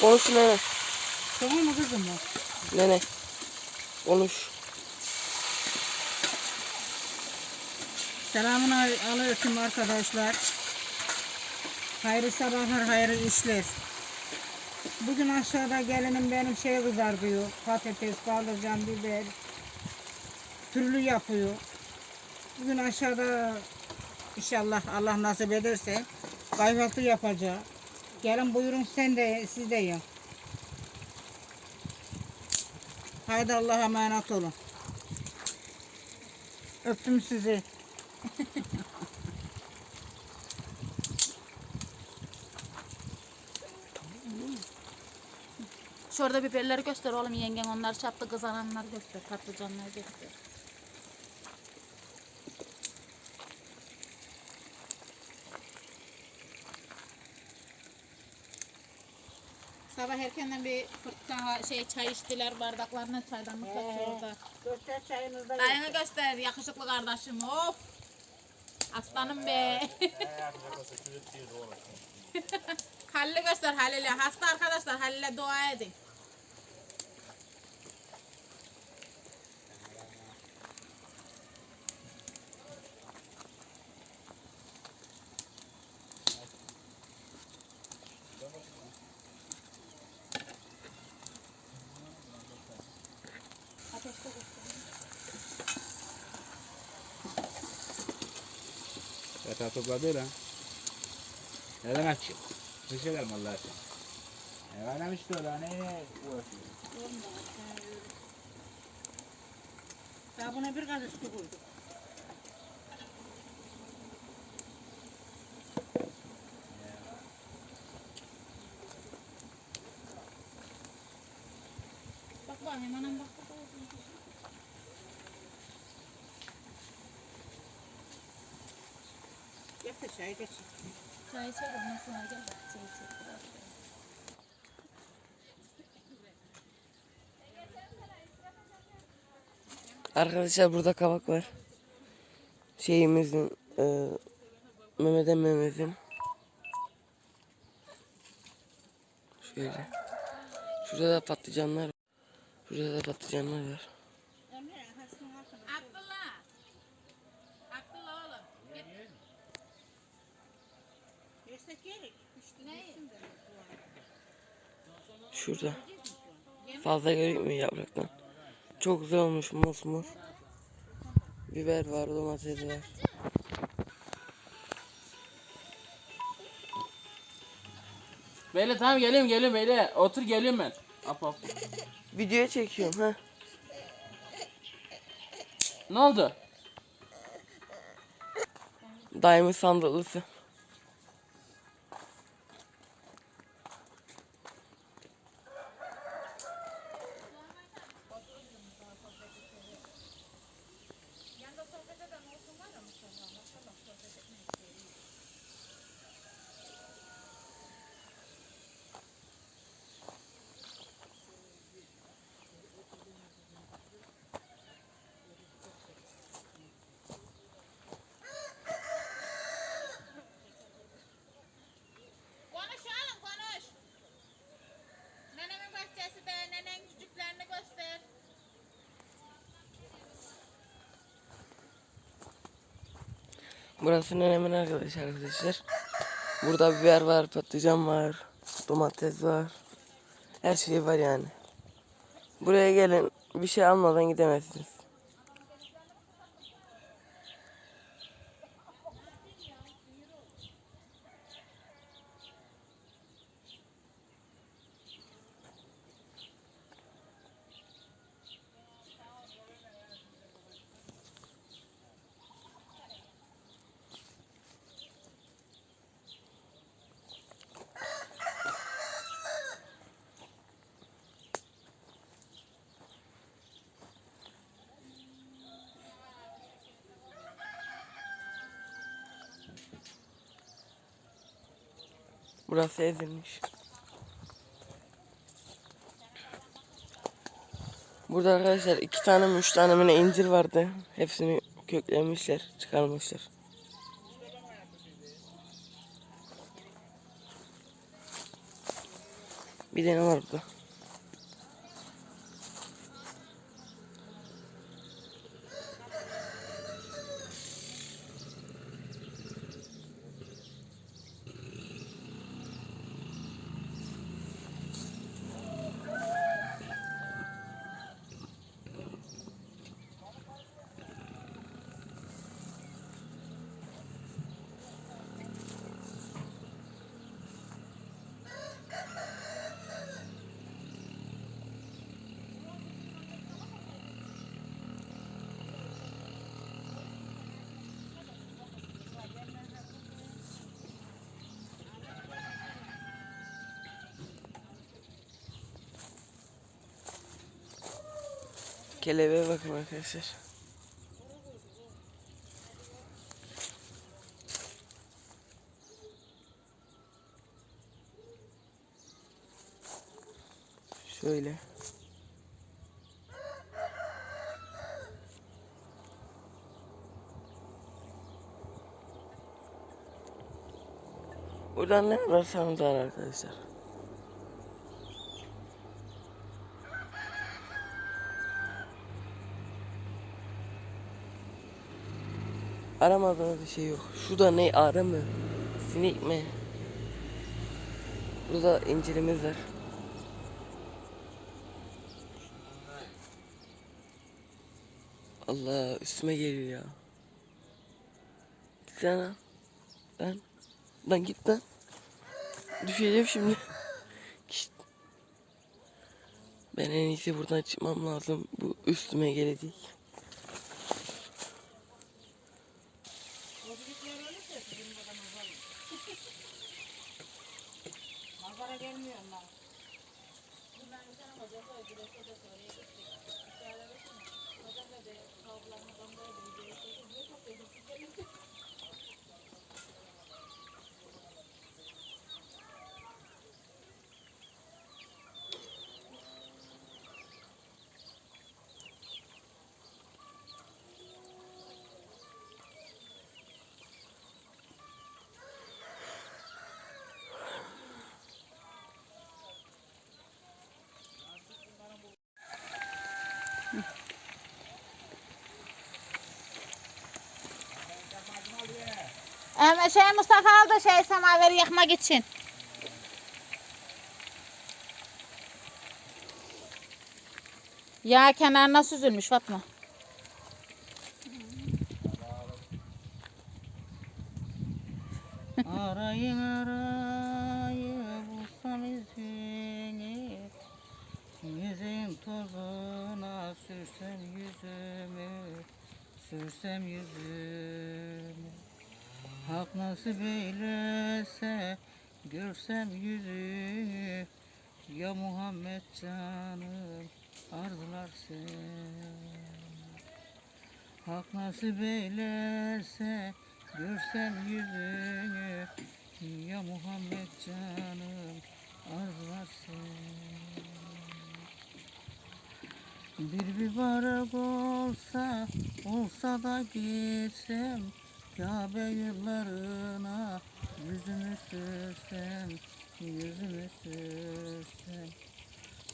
Konuş nene. Tamam mı kızım o? Nene. Konuş. Selamun aleyküm arkadaşlar. Hayırlı sabahlar, hayırlı işler. Bugün aşağıda gelinim benim şey kızartıyor. Patates, patlıcan, biber. Türlü yapıyor. Bugün aşağıda inşallah Allah nasip ederse kahvaltı yapacak. Gelin buyurun sen de siz de yiyin. Haydi Allah'a emanet olun. Öptüm sizi. Şurada biberleri göster oğlum yengen onlar çaptı kızananlar göster patlıcanlar göster. Erkenden bir fırtına şey çay içtiler bardaklarına çaydanlık orada. Göster çayınızı da Dayını göster yakışıklı kardeşim of. Aslanım be. Halil'i göster Halil'e. Hasta arkadaşlar Halil'e dua edin. Zaten topladı lan. Neden açıyor? Bir şey ederim Allah'a sen. E adam işte öyle ne uğraşıyor. Ya buna bir kaşık su koyduk. Bak bakayım anam bak. bak, bak. Da çayı geç. Çay içelim nasıl gel bak çay içelim. Arkadaşlar burada kabak var. Şeyimizin e, Mehmet emmemizin. Şöyle. Şurada da patlıcanlar. Şurada da patlıcanlar var. Şurada. Fazla gözükmüyor yapraktan. Çok güzel olmuş mosmor. Biber var, domates var. Beyle tamam geliyorum geliyorum Beyle. Otur geliyorum ben. Hop hop. Videoya çekiyorum ha. Ne oldu? Daimin sandıklısı. Konuş oğlum konuş. Nenemin bahçesi de nenen cücüklerini göster. Burası nenemin arkadaş arkadaşlar. Burada biber var, patlıcan var, domates var. Her şey var yani. Buraya gelin bir şey almadan gidemezsiniz. Burası ezilmiş. Burada arkadaşlar iki tane mi üç tane mi incir vardı. Hepsini köklemişler, çıkarmışlar. Bir tane var burada. Kelebeğe bakın arkadaşlar. Şöyle. Buradan ne ararsanız var arkadaşlar. Aramadığınız bir şey yok. Şu da ne arı mı? Sinek mi? Burada incirimiz var. Allah üstüme geliyor ya. Gitsene lan. Lan. Git lan. Düşeceğim şimdi. Git. Ben en iyisi buradan çıkmam lazım. Bu üstüme gelecek. Ama şey Mustafa aldı şey samaveri yakmak için. Yağ kenarına süzülmüş Fatma. Arayın arayı bulsam izini Yüzün tozuna sürsem yüzümü Sürsem yüzümü Hak nasip eylese Görsem yüzünü Ya Muhammed canım Arzular seni Hak nasip eylese Görsem yüzünü. Ya Muhammed canım Arzular seni Bir mübarek olsa Olsa da gitsem Kabe yıllarına Yüzümü sürsem Yüzümü sürsem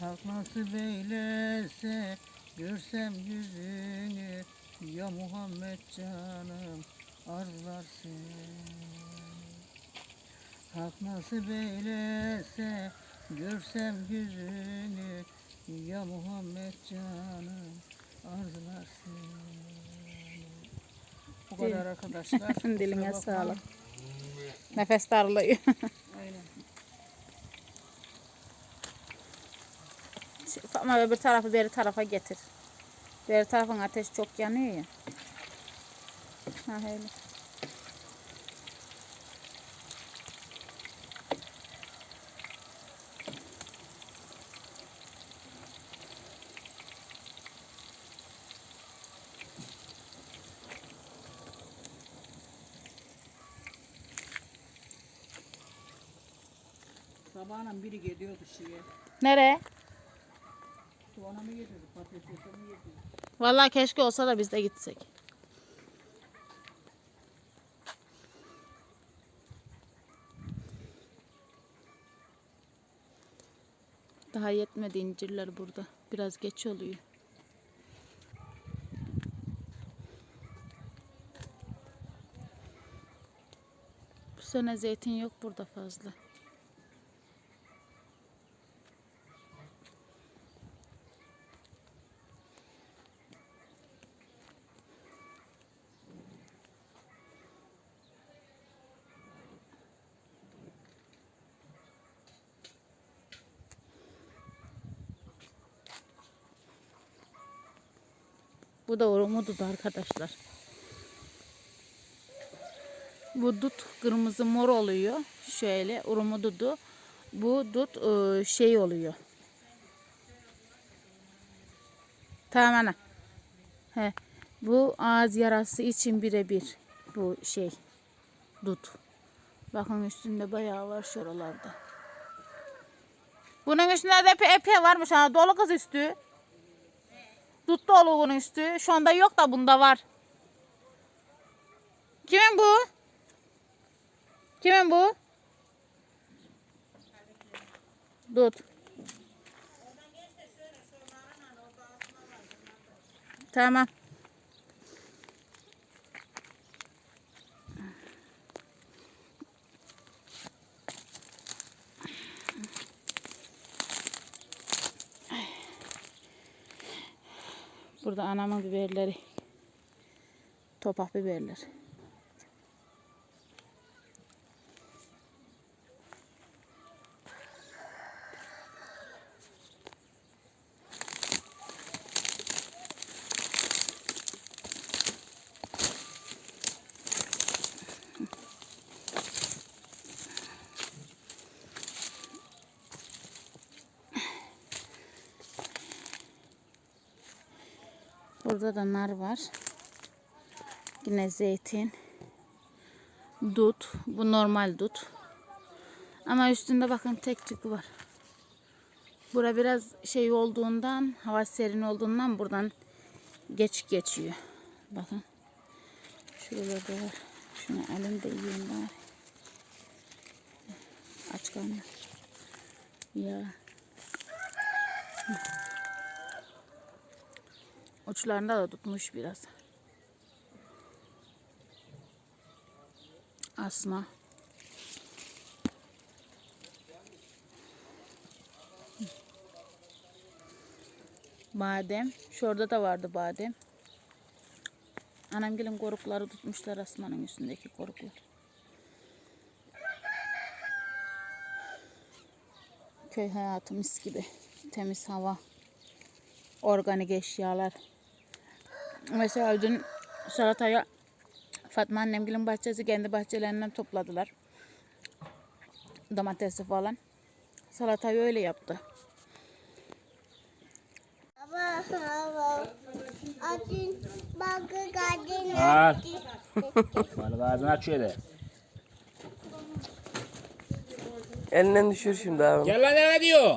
Hak nasip eylese Görsem yüzünü Ya Muhammed canım Arzular seni Hak nasip eylese Görsem yüzünü Ya Muhammed canım Arzular seni Bu kadar arkadaşlar. Diline sağlık. Nefes darlıyor. Fatma öbür tarafı beri tarafa getir. Beri tarafın ateş çok yanıyor ya. Ha öyle. Sabahın biri gidiyordu şeye. Nereye? Soğana mı getirdi, patatese mi getirdi? Vallahi keşke olsa da biz de gitsek. Daha yetmedi incirler burada. Biraz geç oluyor. Bu sene zeytin yok burada fazla. Bu da urumududu arkadaşlar. Bu dut kırmızı mor oluyor. Şöyle urumududu. Bu dut e, şey oluyor. Tamam. He. Bu ağız yarası için birebir bu şey dut. Bakın üstünde bayağı var şuralarda. Bunun üstünde de epey varmış ha. Dolu kız üstü. Dut dolu bunun üstü. Şu anda yok da bunda var. Kimin bu? Kimin bu? Dut. Tamam. Burada anamın biberleri. Topak biberler. Burada da nar var. Yine zeytin. Dut. Bu normal dut. Ama üstünde bakın tek tüpü var. Bura biraz şey olduğundan, hava serin olduğundan buradan geç geçiyor. Bakın. Şuralarda var. Şunu elimde yiyeyim bari. Aç karnı. Ya. Uçlarında da tutmuş biraz. Asma. Badem. Şurada da vardı badem. Anamgilin korukları tutmuşlar asmanın üstündeki koruklar. Köy hayatı mis gibi. Temiz hava. Organik eşyalar. Mesela dün salataya Fatma annemgilin bahçesi kendi bahçelerinden topladılar. Domatesi falan. Salatayı öyle yaptı. Al. Balık ağzını açıyor de. Elinden düşür şimdi abi. Gel lan ne diyor?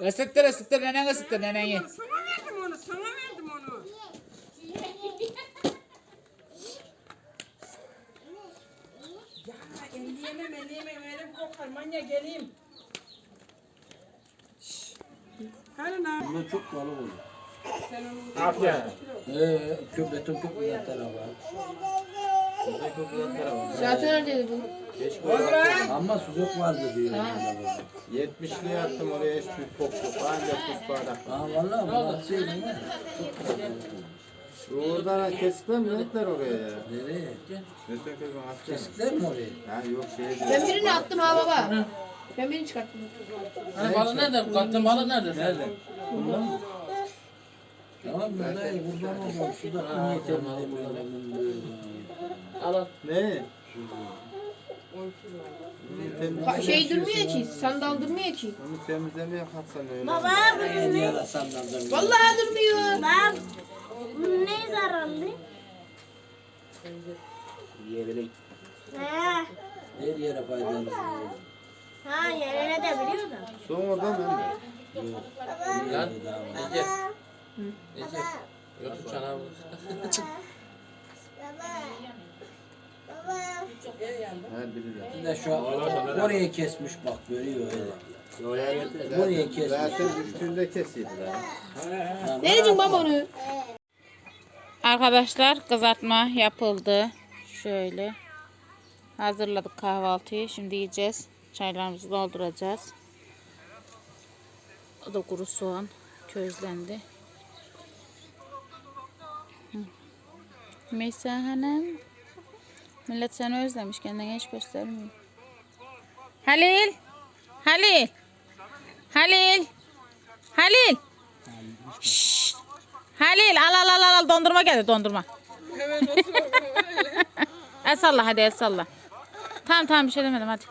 Isıttır ısıttır nenen ısıttır neneni. Sana verdim onu, sana verdim onu. Ya elleyemem, elleyemem. Elim kokar. Manyak geleyim. Hadi lan. Bunlar çok balık olur. Aferin. Ee, köpek topuk bir tarafa. Köpek topuk bir tarafa. Zaten öyleydi bu. Ama sucuk vardı diyor. 70'li attım oraya hiç bir pok yok. Ancak tuz bardak. Ha valla bu atsaydın ya. Doğrudan kesikler mi netler oraya ya? Nereye? Netler kızım atacağım. Kesikler mi oraya? Ha yok şey Ben birini attım ha baba. Ben birini çıkarttım. Hani balık nerede? Kattın balık nerede? Nerede? Burada mı? Tamam burada kurban olmam. Şu da niye temizlemiyorum? Al al. Ne? Ka- şey durmuyor ki. Sandal durmuyor ki. Onu temizlemeye kalksan öyle. Baba, yara sandaldan. Vallahi durmuyor. bak. Bu ne zararlı? Yiyebilek. Ha, Her yere faydalı. ha yerine de biliyor da. Sonradan ben de. Lan. Ece. Ece. Götür çanağı vur. Baba. Bir de şu oraya kesmiş bak görüyor öyle. Oraya. Buraya kesmiş. Zaten üstünde kesiydiler. Ne diyeceksin baba onu? Arkadaşlar kızartma yapıldı. Şöyle. Hazırladık kahvaltıyı. Şimdi yiyeceğiz. Çaylarımızı dolduracağız. O da kuru soğan közlendi. Meysa Hanım. Millet seni özlemiş. Kendine hiç göstermiyor. Halil. Halil. Halil. Halil. Şşt. Halil al al al al al dondurma geldi dondurma. el salla hadi el salla. Tamam tamam bir şey demedim hadi.